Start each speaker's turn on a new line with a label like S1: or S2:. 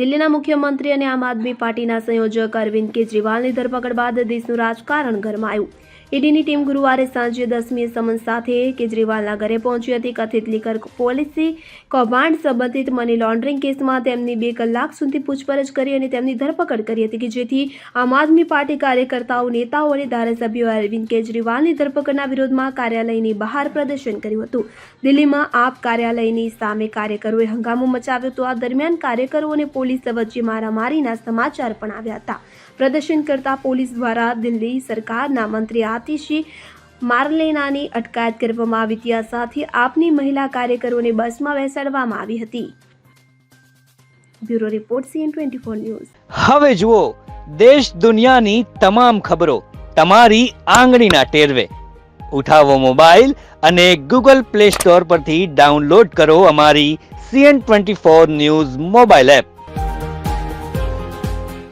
S1: દિલ્હીના મુખ્યમંત્રી અને આમ આદમી પાર્ટીના સંયોજક અરવિંદ કેજરીવાલની ધરપકડ બાદ દેશનું રાજકારણ ગરમાયું ઈડીની ટીમ ગુરુવારે સાંજે દસમીએ સમન સાથે કેજરીવાલના ઘરે પહોંચી હતી. કથિત લીકર પોલીસી કૌભાંડ સંબંધિત મની લોન્ડરિંગ કેસમાં તેમની બે કલાક સુધી પૂછપરછ કરી અને તેમની ધરપકડ કરી હતી કે જેથી આમ આદમી પાર્ટી કાર્યકર્તાઓ, નેતાઓ અને ધારાસભ્યોએ અરવિંદ કેજરીવાલની ધરપકડના વિરોધમાં કાર્યાલયની બહાર પ્રદર્શન કર્યું હતું. દિલ્હીમાં આપ કાર્યાલયની સામે કાર્યકરોએ હંગામો મચાવ્યો હતો આ દરમિયાન કાર્યકરો અને પોલીસ વચ્ચે મારામારીના સમાચાર પણ આવ્યા હતા. પ્રદર્શન કરતા પોલીસ દ્વારા દિલ્હી સરકારના મંત્રી આતિશી માર્લેનાની અટકાયત કરવામાં આવી આ સાથે આપની મહિલા કાર્યકરોને બસમાં બેસાડવામાં આવી હતી. Bureau report CN twenty four news.
S2: હવે જુઓ, દેશ દુનિયાની તમામ ખબરો તમારી આંગળીના ટેરવે. ઉઠાવો મોબાઈલ અને ગૂગલ પ્લે સ્ટોર પરથી ડાઉનલોડ કરો અમારી CN twenty four news mobile app.